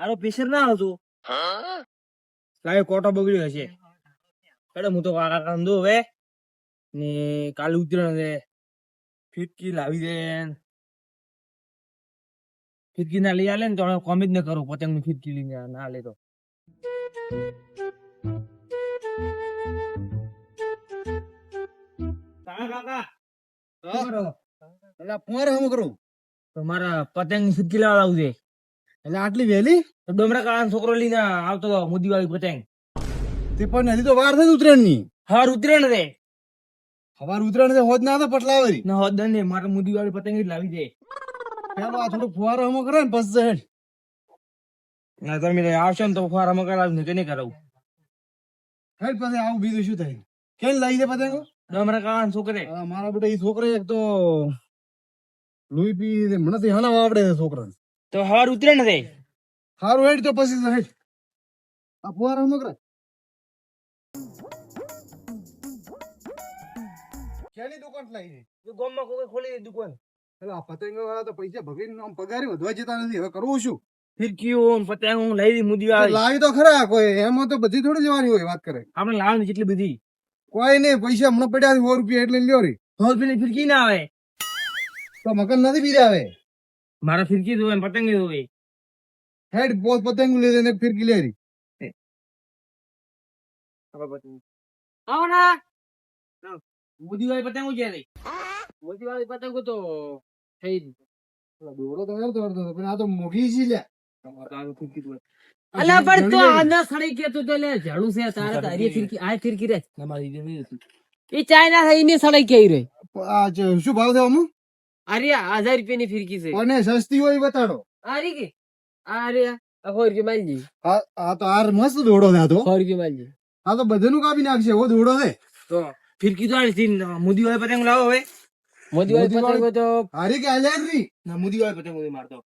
આરો pressure ના આવતું. લાગે કોટો બગડ્યો હશે. એટલે હું તો કાકા કાંદો હવે. ને કાલે ઉતરણ છે ફિટકી લાવી દે. ફિટકી ના લઈ આલે ને તો કોમ જ ન કરું પતંગની ફિટકી લઈને ના લે તો. કાકા કાકા? શું કરો? એટલે ફોર હમ કરું? તો મારા પતંગની ફિટકી લાવવા આવું છે. એટલે આટલી વહેલી? તો ડોમરા કાળા છોકરો લઈને આવતો હતો મોદી વાળી પતંગ તે પણ હજી તો વાર થઈ ઉત્તરાયણની હાર ઉતરેણ રે. હવાર ઉત્તરાયણ છે હોજ ના આવે પટલાવરી ના હોદ ને મારે મોદી વાળી પતંગ જ લાવી દે આ થોડું ફુવારો હમ કરે ને હેડ. ના તમે આવશો ને તો કરાવું ને કે નહીં કરાવું. હેડ પછી આવું બીજું શું થાય? કેમ લઈ દે પતંગો? ડોમરા કાળા છોકરે. મારા બેટા એ છોકરા એક તો લોહી પી મને તો હણા આવડે છે છોકરાને. તો હાર ઉતરે રે સારું હેડ તો પછી હેડ. આ ફુવારા હમ કરે કેની દુકાન લઈ જો ગામમાં કોઈ ખોલી દુકાન. એટલે આ પતંગ વાળા તો પૈસા ભગીને આમ પગારે વધવા જતા નથી. હવે કરવું શું? ફિરકીઓ ને પતંગ હું લઈ મોદી લાવી તો ખરા કોઈ એમાં તો બધી થોડી લેવાની હોય વાત કરે. આપણે લાવવાની જેટલી બધી. કોઈ નહીં પૈસા હમણાં પડ્યા છે સો રૂપિયા એટલે લ્યો રી. સો રૂપિયાની ફિરકી ના આવે. તો મગન નથી બીજા આવે મારા ફિરકી જોવે પતંગ જોવે. હેડ બોસ પતંગ લે ને ફિરકી લે રી આવો ના. મોદી વાળી પતંગ છે રે. મોદી વાળી પતંગ તો થઈ ગઈ. દોરો તો દોડતો હતો, પણ આ તો મોઘી છે લ્યા. અલા પણ તો આના સડી કે તું તો લે ઝાડુ છે તારે તારી ફિરકી આ ફિરકી રે. એ ચાઇના થઈને સડી કે રે. આ શું ભાવ થયો અમુ અરે હજાર રૂપિયાની ફિરકી છે. અને સસ્તી હોય બતાડો. અરે કે? અરે સો રૂપિયા માલજી આ તો આર મસ્ત દોડો આ તો. સો રૂપિયા માલજી આ તો બધાનું કાપી નાખશે એવો દોડો છે. તો ફિરકી તો થી મોદી વાળી પતંગ લાવો હવે. મોદી વાળી પતંગ તો હારી કે આલ્યા ના મોદી વાળી પતંગ મારતો.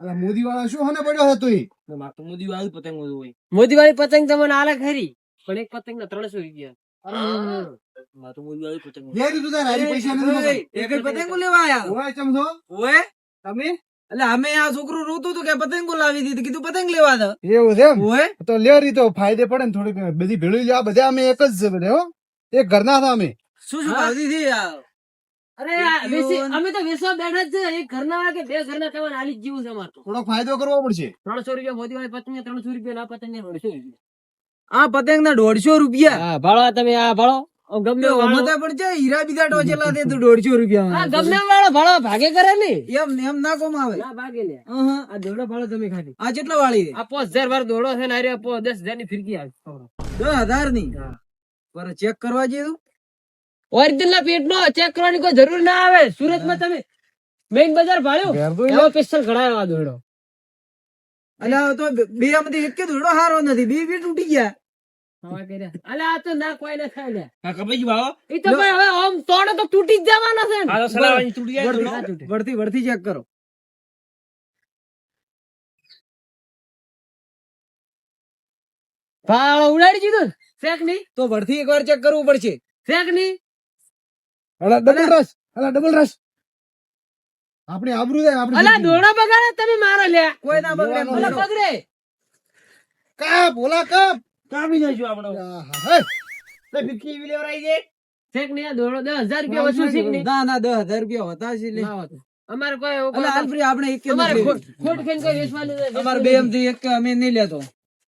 અલા મોદી વાળા શું હને પડ્યો હતો ઈ? મારતો મોદી વાળી પતંગ હોય મોદી વાળી પતંગ તમને આલે ખરી પણ એક પતંગ ના ત્રણસો રૂપિયા. દીધું છોકરું રોતું હતું કે પતંગો લાવી દીધી કીધું પતંગ લેવા દો. એવું છે તો લે રી તો ફાયદે પડે ને થોડીક બધી ભેળી લેવા બધા અમે એક જ છે બધા હો. એક ઘરના હતા અમે. શું શું? ભાવતી હતી અરે અમે તો વેસવા બેઠા જ છે. એક ઘરના કે બે ઘરના કહેવાય આલી જ જીવું છે અમાર તો. થોડો ફાયદો કરવો પડશે. ત્રણસો રૂપિયા મોદી વાળી પતંગ ત્રણસો રૂપિયા ના પતંગ મળશે દોઢસો રૂપિયા આ પતંગ ના દોઢસો રૂપિયા. ભાડો તમે આ ભાળો. ગમે પણ છે હીરા બીજા ટોચેલા તે તો દોઢસો રૂપિયા આ ગમે ભાગે કરે ને. એમ એમ ના કોમ આવે ના. ભાગે લે આ દોડો ભાડો તમે ખાલી આ કેટલા વાળી આ પાંચ હજાર વાર દોડો છે ને અરે દસ હજારની ફિરકી આવે. દસ હજારની પર ચેક કરવા જેવું તો? ઓરિજિનલ ના પેટ નો ચેક કરવાની કોઈ જરૂર ના આવે. સુરતમાં તમે મેઇન બજાર ભાળ્યો? એવો પિસ્તલ ઘડાયો આ દોડો અને તો બે માંથી એક દોડો હારો નથી. બે બે તૂટી ગયા. અલે આ તો ના કોઈ ના થાય લે હા કપાઈ ભાવ એ તો ભાઈ હવે આમ તોડે તો તૂટી જ જવાનો છે ને. સલાવાની તૂટી જાય વળતી- દોડો. ના તૂટે. વળતી વળતી ચેક કરો. ભાળો ઉડાડી દીધું શેકની? તો વળતી એકવાર ચેક કરવું પડશે. શેક નહીં અલા ડબલ રસ અલા ડબલ રસ આપણી આબરૂ અલા આપણી દોડો બગાડે તમે મારો લે કોઈ ના બગડે લેવાનો બગડે. કાપ ઓલા કાપ. કાપી નાખ્યું આપણે. તો ફિરકી એવી લેવરાઈ જાય શેકની દોડો દસ હજાર રૂપિયા વસૂલ શેકની ના ના દસ હજાર રૂપિયા હોતા છે લે. અમારે કોઈ એવું એટલે કોઈ- આલફ્રી આપણે એક કે અમારે નથી. ખોટ લેવી. કોઈ વેચવાનું નથી. અમારે બે એમથી એક અમે નહીં લેતો.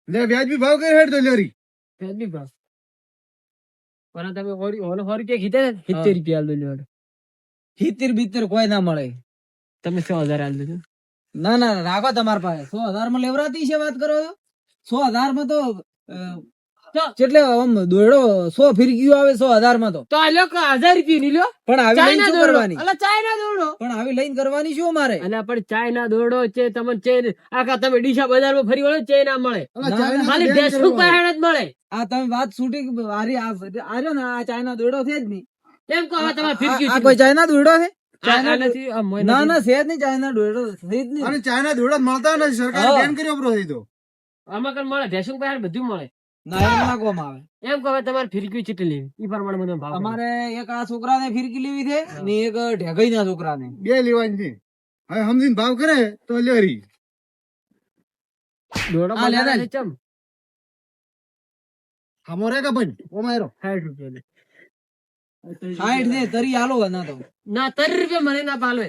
લે વ્યાજબી ભાવ કઈ હેડ તો લેરી? વ્યાજબી ભાવ. પણ તમે હોરી- ઓલો સો રૂપિયા કીધા ને, સિત્તેર રૂપિયા આલ સિત્તેર કોઈ ના મળે. તમે સો હજાર આલ દેજો ના ના રાખો તમારા પાસે. સો હજારમાં લેવરાતી છે વાત કરો છો? સો હજારમાં તો અ, આમ દોડો સો ફિરકીઓ આવે સો હજારમાં તો. તો આ લોકો હજાર રૂપિયા ની લ્યો. પણ આવી લઈને શું કરવાની? અલા ચાઇના દોડો પણ આવી લઈને કરવાની શું મારે અલા પણ ચાઇના દોડો છે તમને ચેન આખા તમે ડીશા બજારમાં ફરી વળો ચેન ના મળે. ખાલી બેન દેશમુખ જ મળે. આ તમે વાત છૂટી આરી આ આર્યો ને આ ચાઇના દોડો છે જ નહીં. એમ કહો તમારે ફિરકી આ કોઈ ચાઇના દોડો છે? ના ના છે. જ નહીં ચાઇના દોડો છે જ નહીં. અને ચાઇના દોડો મળતા નથી સરકાર બેન કર્યો બ્રો તો. આમાં કઈ મળે? દેશમુખ પાસે બધું મળે. ના કોમ આવે. એમ કહો તમારે ફિરકી ચીટી લેવી. ઈ પ્રમાણે મને ભાવ અમારે એક આ છોકરાને ફિરકી લેવી છે ને એક ઢેગઈ ના છોકરાને. બે લેવાની છે. હવે સમજીને ભાવ કરે તો લેરી દોડો આ લે, બગાડે લે. છે ચમ? હમો રે કે ભાઈ? રૂપિયા લે. સાઈડ ને તરી આલો ના તો. ના તરી રૂપિયા મને ના પાલે.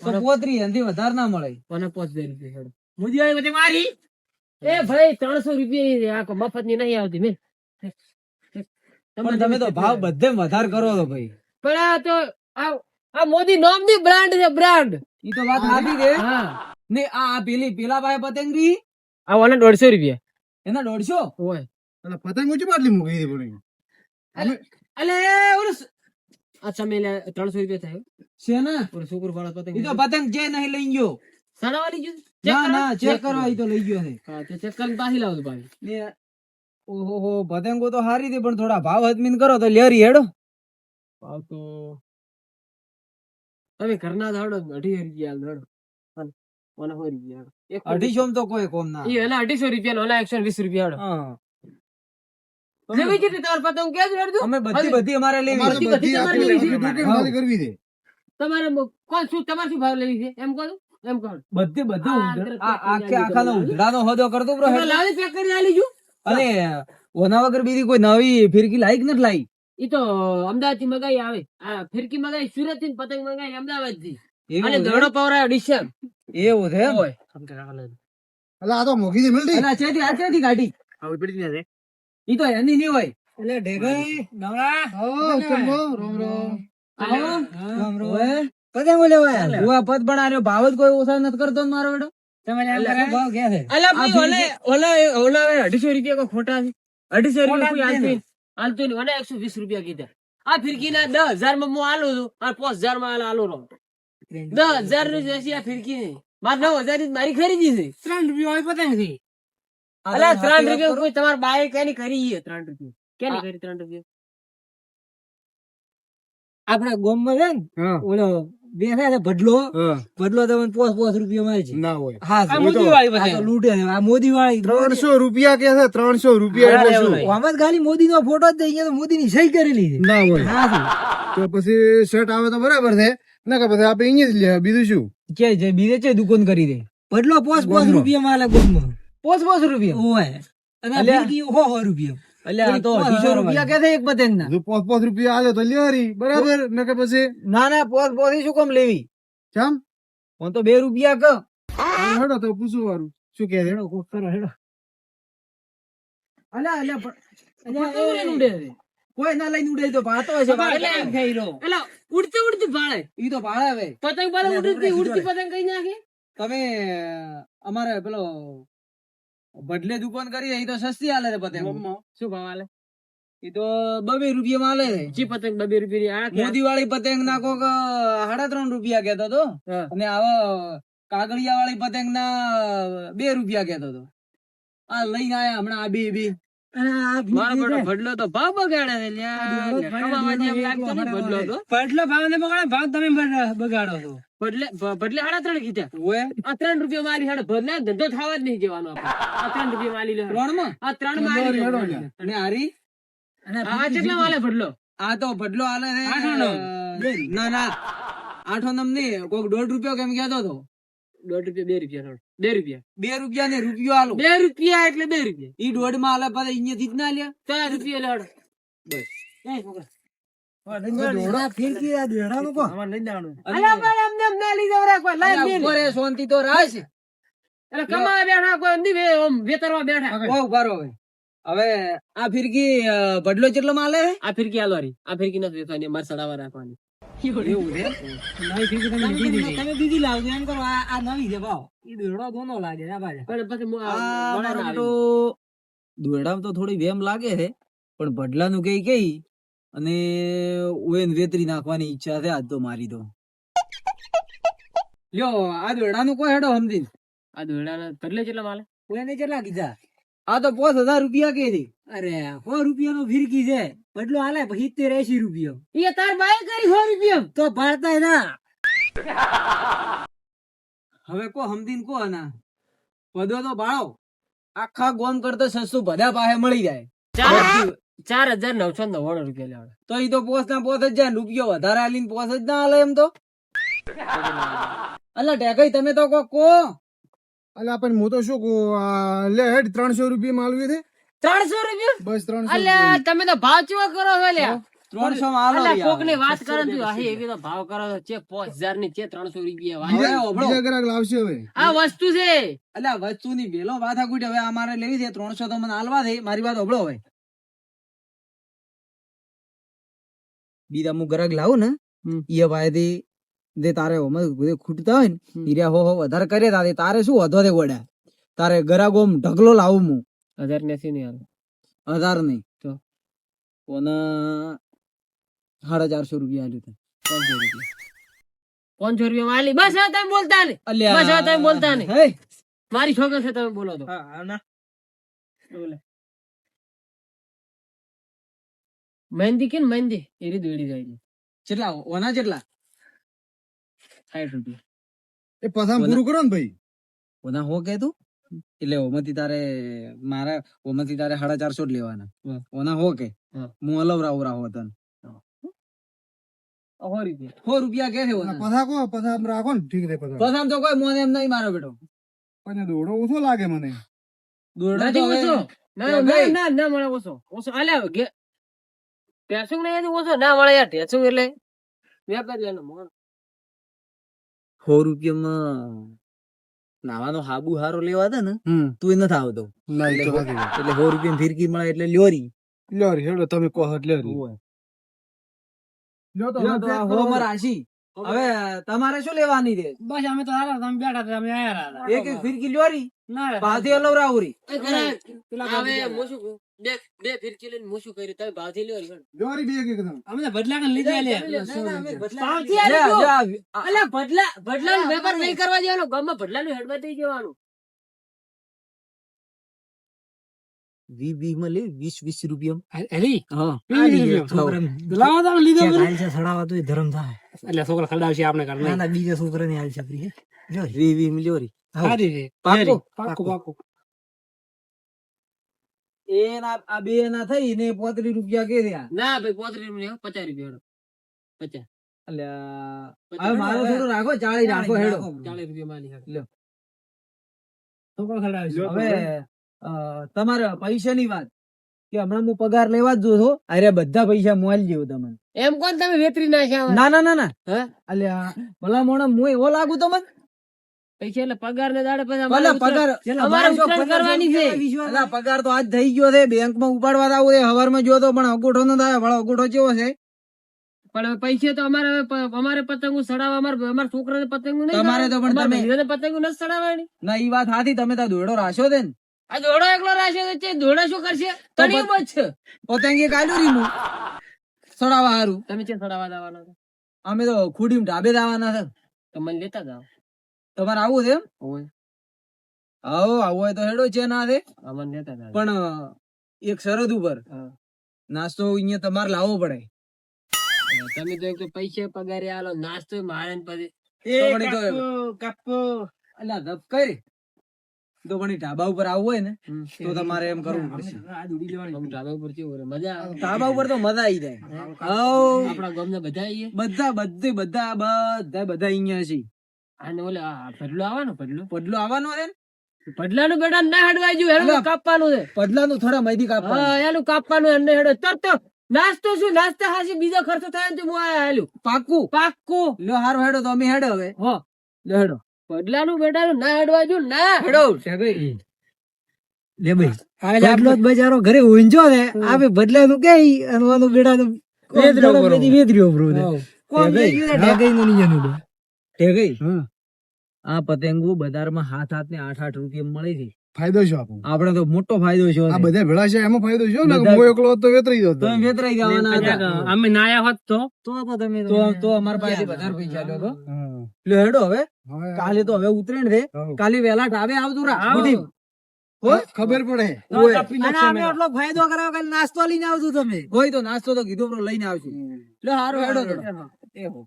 તો પોતરી એનાથી વધારે ના મળે. મને દે રૂપિયા. આવી મારી. એ ભાઈ ત્રણસો રૂપિયા ની આ મફતની નહીં આવતી મેં. પણ તમે તો ભાવ બધે વધારે કરો છો ભાઈ. પણ આ તો આ મોદી નોમની બ્રાન્ડ છે બ્રાન્ડ ઈ તો વાત સાચી છે. ને આ પેલી પેલા ભાઈ પતંગ રી આ ઓને દોઢસો રૂપિયા. એના દોઢસો? હોય અને પતંગ ઊંચી પાટલી મૂકી દીધી પડી અલે સ- આ ચમેલે ત્રણસો રૂપિયા થાય. છે ને ઓર વાળા પતંગ ઈ તો પતંગ જે નહીં લઈ ગયો. સણાવાળી ગયું ના ના ચેક કરવા ઈ તો લઈ ગયો છે હા તે ચેક કરીને પાછી લાવજો ભાઈ. ને ઓહો હો તો હારી હતી પણ થોડા ભાવ હદમીન કરો તો લેરી હેડો. ભાવ તો તમે ઘરના ધાડો અઢી રૂપિયા ધાડો મને સો રૂપિયા. અઢીસો તો કોઈ કોમ ના. ઈ અઢીસો રૂપિયા ઓલા એકસો વીસ રૂપિયા હાડો. તમારે પતંગ જ રડજો અમે બધી બધી અમારે લેવી બધી તમારી છે કોણ શું તમારે શું ભાવ લેવી છે? એમ કહો એમ કહો બધી બધી આખે આખાનો કરી હોદો કરતો બ્રો લાવી પેક કરી આલી જો. અને ઓના વગર બીજી કોઈ નવી ફિરકી લાઈક નથી લાઈ ઈ તો અમદાવાદથી મગાઈ આવે. આ ફિરકી મગાઈ સુરતથી પતંગ મગાઈ અમદાવાદથી અને? દોડો પવરાયો ડિશમ. એવું છે હોય અલા આ તો મોગી થી મિલતી અલા, ચેતી આ ચેતી ગાડી. હવે પડી ને ઈ તો એની ની હોય. એટલે ઢેગઈ નવરા. ઓ ચંબો રોમ રોમ. આવો ઓએ, પતંગો લેવા આયા. પદ પણ ભાવ જ કોઈ ઓછા નથી કરતો મારો બેટો તમે ભાવ કે છે? અલા ભાઈ ઓલા ઓલા ઓલા અઢીસો રૂપિયા કોઈ ખોટા છે. અઢીસો રૂપિયા કોઈ હાલતું નહીં. મને એકસો વીસ રૂપિયા કીધા. આ ફિરકી ના દસ હજારમાં હું આલું છું. અને પાંચ હજારમાં આલો આલો રહો. દસ હજારની જશે આ ફિરકી નહીં. મારે નવ હજારની મારી ખરીદી છે. ત્રણ રૂપિયા હોય પતંગથી. અલા ત્રણ રૂપિયા કોઈ તમારે બાય કેની કરી છે ત્રણ રૂપિયા? કેની કરી ત્રણ રૂપિયા? આપડા ગોમમાં છે ને ઓલો બેઠા છે ભડલો. ભડલો તમને પોસ પોસ રૂપિયા મળે છે. ના હોય. હા મોદી વાળી લૂંટે છે. આ મોદી વાળી ત્રણસો રૂપિયા કે છે ત્રણસો રૂપિયા એટલે શું? આમાં ખાલી મોદી નો ફોટો જ અહીંયા તો મોદી ની સહી કરેલી છે. ના હોય. હા તો પછી શર્ટ આવે તો બરાબર છે. ના કે પછી આપણે અહીંયા જ લે બીજું શું? કે છે બીજે છે દુકાન કરી દે. ભડલો પોસ પોસ રૂપિયા માં આલે ગોમમાં પોસ પોસ રૂપિયા? હોય અને. હો હો રૂપિયા. અલ્યા તો અઢીસો રૂપિયા કે એક પતંગ ના જો પાંચ પાંચ રૂપિયા આવે તો લે બરાબર? ના કે પછી? ના ના પોસ પોસ શું કામ લેવી? કેમ હું તો બે રૂપિયા ક. હેડો તો પૂછું વારું. શું કે હેડો કોક કરો હેડો. અલ્યા અલ્યા પણ- અલ્યા, પતંગ એ- લઈને ઉડે છે. કોઈ ના લઈને ઉડે તો ભાતો હશે. એલા ઉડતી ઉડતી ભાળે. ઈ તો હવે. પતંગ ઉડતી ઉડતી પતંગ કઈ નાખે? તમે અમારે પેલો બદલે દુકાન કરી એ તો સસ્તી હાલે છે પતંગ. શું ભાવ હાલે? એ તો બબે રૂપિયા માં હાલે છે. જી પતંગ બબે રૂપિયા આ મોદી વાળી પતંગ ના કોક સાડા ત્રણ રૂપિયા કેતો તો. અને આવા કાગળિયા વાળી પતંગ ના બે રૂપિયા કેતો તો. આ લઈને આયા હમણાં આ બે બે. ભડલો તો ભાવ બગાડે ભાવ તમે બગાડો છો. ભડલે બદલે સાડા ત્રણ કીધા. ઓએ? આ ત્રણ રૂપિયા માલી હાડે બદલે ધંધો થવા જ નહીં જવાનો આપણે. આ ત્રણ રૂપિયા માલી લે. ત્રણમાં આ ત્રણ લ્યા. અને હારી? આ કેટલા માલે બદલો આ તો બદલો આલે ને આઠો નમ. ના ના. આઠો નમ નહીં કોક દોઢ રૂપિયો કેમ કહેતો તો દોઢ રૂપિયા બે રૂપિયા બે રૂપિયા. બે રૂપિયા ને રૂપિયો આલો. બે રૂપિયા એટલે બે રૂપિયા. ઈ દોઢમાં આલે પાછા અહીંયા થી જ ના લ્યા ચાર રૂપિયા લેવડો બસ. એ છોકરા. શાંતિ તો રાખ એટલે કમાવા બેઠા કોઈ નહીં વેતરવા બેઠા. ઓ ઉભારો હવે. હવે આ ફિરકી ભડલો કેટલો માં આ ફિરકી આલવારી આ ફિરકી નથી વેચવાની મારે સડાવા રાખવાની. તમે બીજી લાવજો એમ કરો આ નવી છે ભાવ. દોડો દોનો લાગે તો થોડી વેમ લાગે છે પણ ભડલાનું કઈ કઈ? અને ઓએન વેતરી નાખવાની ઈચ્છા છે આજ તો મારી તો. લ્યો આ દોરડાનું કોઈ હેડો સમજી આ દોરડાના ભરલે કેટલા માલે? ઓયને કેટલા કીધા? આ તો પાંચ હજાર રૂપિયા કે છે. અરે સો રૂપિયા નો ફિરકી છે. બદલો હાલે સિત્તેર એસી રૂપિયા. એ તાર બાય કરી સો રૂપિયા. તો ભાડતા ના. હવે કો સમજીને કો ના પદો તો બાળો આખા ગોમ કરતો સસ્તું બધા પાસે મળી જાય. ચાર હજાર નવસો નવ્વાણું રૂપિયા લેવાના. તો ઈ તો પોસ ના પોસ જ જાય. રૂપિયો વધારે આલીને પોસ જ ના હાલે એમ તો. અલા ટેકઈ તમે તો કો કો અલ્યા પણ હું તો શું કહું આ લે હેડ ત્રણસો રૂપિયા માલવી છે ત્રણસો રૂપિયા? બસ ત્રણસો અલ્યા તમે તો ભાવ ચેવો કરો છો અલ્યા? ત્રણસો માં આલો કોકની વાત કરો ને તું આહી એવી તો ભાવ કરો છો. ચે પાંચ હજારની ચે ત્રણસો રૂપિયા બીજા બીજા ગ્રાહક લાવશે હવે. આ વસ્તુ છે. અલ્યા વસ્તુની વેલો વાત આખું હવે અમારે લેવી છે. ત્રણસો તો મને હાલવા દે. મારી વાત હોભળો હવે. બીજા હું ગ્રાહક લાવું ને એ ભાઈ વાયદી દે તારે ઓમાં ખૂટતા હોય ને હીરા હો હો વધારે કરે તારે તારે શું વધો દે વડા તારે ગરાગો ઓમ ઢગલો લાવું હું હજાર નેસી નહીં હાલ હજાર નહીં. તો? કોને સાડા ચારસો રૂપિયા આલ્યું તું. પાંચસો રૂપિયા. પાંચસો રૂપિયા માલી બસ હવે તમે બોલતા ને અલ્યા. બસ હવે તમે બોલતા ને હે? મારી છોકરો છે તમે બોલો તો. બોલે. મહેંદી કે મહેંદી એ રીતે દોડી જાય છે. કેટલા ઓના કેટલા સાઠ રૂપિયા. એ પસામ પૂરું કરો ને ભાઈ. ઓના હો કે તું? એટલે ઓમાંથી તારે મારા ઓમાંથી તારે સાડા ચારસો જ લેવાના. ઓના હો કે? હું. અલવરાવ રાહો તન. સો રૂપિયા. કે છે ઓના? કો પસા રાખો ને ઠીક તો કોઈ મોને એમ નહીં મારો બેટો. પણ દોડો ઓછો લાગે મને. નથી તો ના ના ના ના ઓછો. ઓછો અલ્યા ગે ટેસુંગ નહીં હતું ઓછો. ના મળે યાર ટેસુંગ એટલે વેપારી એનો મોણ. સો રૂપિયામાં નાવાનો હાબુ હારો લેવા હતા ને તું એ નથી આવતો. ના. એટલે સો રૂપિયા ફિરકી મળે એટલે લ્યોરી લ્યોરી હેડો તમે કહો એટલે લ્યો તો હવે કરો. હો માં તમારે શું લેવાની છે? બસ અમે તો હારા તમે બેઠા હતા, અમે આયા હતા. એક એક ફિરકી લ્યોરી ના ભાવથી અલવરાવરી. હવે હું શું કહું? બે બે ફિરકી લઈને હું શું કર્યું તમે ભાવથી લ્યો રી. લ્યો. રે, બે એક એકદમ. અમે ભડલા કન લીધા લે ભાવથી લે, આ- અલ્યા ભડલા ભડલાનો વેપાર નહીં કરવા દેવાનો. ગામમાં ભડલાનું હેડમાં થઈ જવાનું. વી વી માં લે વીસ વીસ રૂપિયા એલી હા. વીસ રૂપિયા? છોકરાને લાવો તમે લીધો હાલ છે સડાવા તો ધરમ થાય. એટલે છોકરા ખડાવશે આપણે કર ના ના બીજા છોકરા ને હાલ છે ફ્રી વી વી પાક્કું? પાક્કું પાક્કું. એ ના આ બે ના થઈ ને પોત્રી રૂપિયા કે રહ્યા. ના ભાઈ પોત્રી રૂપિયા પચાસ રૂપિયા પચાસ. અલ્યા હવે મારો થોડું રાખો ચાળી રાખો હેડો. ચાલીસ રૂપિયા માલી હેડો. લ્યો. છોકરો ખવડાવશે. હવે તમારે પૈસાની વાત કે હમણાં હું પગાર લેવા જ જો છો અરે બધા પૈસા મોલ જેવું તમને. એમ કોણ તમે વેતરી નાખ્યા ના ના ના ના. અલ્યા ભલા મોણા હું એવો લાગુ તમને? પગાર દાડે કરવાની છે. તો આજ થઈ ગયો છે બેંકમાં ઉપાડવા આવું છે હવારમાં જોયો પણ અગુઠો ન થાય ભલા અગુઠો કેવો છે? પણ પૈસે તો અમારે અમારે પતંગો સડાવવા અમારે અમારા છોકરાને પતંગો નહીં તમારે તો પણ તમે- પતંગો નથી સડાવવાની ના એ વાત હાથી તમે તો દોડો રાશો છે ને. આ દોડો એકલો રાશે છે દોડો શું કરશે? તણી માં છે. પતંગે કાલ્યું રીમું સડાવા હારું. તમે છે સડાવવા દાવાના અમે તો ખુડીમ ઢાબે દાવાના છે. તો મને લેતા જાઓ. તમારે આવવું છે એમ? આવો આવું હોય તો હેડો છે. ના જાઓ પણ એક શરત ઉપર નાસ્તો અહીંયા તમારે લાવવો પડે. તમે તો એક તો પૈસા પગારે આલો નાસ્તો મારે પછી તો પણ અલા ધપ કરી. તો પણ ઢાબા ઉપર આવવું હોય ને તો તમારે એમ કરવું પડશે. ઢાબા ઉપર કેવું મજા ઢાબા ઉપર તો મજા આવી જાય. આપણા ગામના બધા આવીએ બધા બધે બધા બધા બધા અહીંયા છે. અને ઓલે ભડલું આવવાનું ભડલું પડલો આવવાનો છે પડલાનું બેટા ના હડવાય જો એનું કાપવાનું છે. પડલાનું થોડા માહિતી કાપવા હા એનું કાપવાનું એને હેડો. તરત તો નાસ્તો શું? નાસ્તા હાસી બીજો ખર્ચો થાય ને તો હું આયા હેલું. પાકું પાક્કું. લો હારો હેડો તો અમે હેડો હવે. હો. લો હેડો. પડલાનું બેટાનું ના હડવા જો ના. હેડો લે ભાઈ. બદલો આટલો બજારો ઘરે ઊંજો ને આપે બદલાનું કે અનવાનું બેડાનું વેતરો ભરો. વેતરીઓ ભરો ને. કોમ ઠેકઈ. થઈ ગયું ને ઠેકઈનું નહીં એનું તો. ઠેકઈ. આ પતંગો બજારમાં હાથ હાથ ને આઠ આઠ રૂપિયા મળે છે. ફાયદો છે આપણો આપણે તો મોટો ફાયદો છે. આ બધા ભેળા છે એમાં ફાયદો છે ને હું એકલો તો વેતરાઈ જતો તમે વેતરાઈ જવાના હતા. અમે નાયા હોત તો? તો તમે તો તો અમાર પાસે વધારે પૈસા લ્યો તો. લ્યો હેડો હવે. કાલે તો હવે ઉતરે ને રે કાલે વેલા ટાવે આવતું રા. આવો. બધી. હો? ખબર પડે. અને અમે આટલો ફાયદો કરાવ કે નાસ્તો લઈને આવજો તમે. કોઈ તો નાસ્તો તો કીધું લઈને આવજો. લ્યો હારો હેડો તો. એ હો.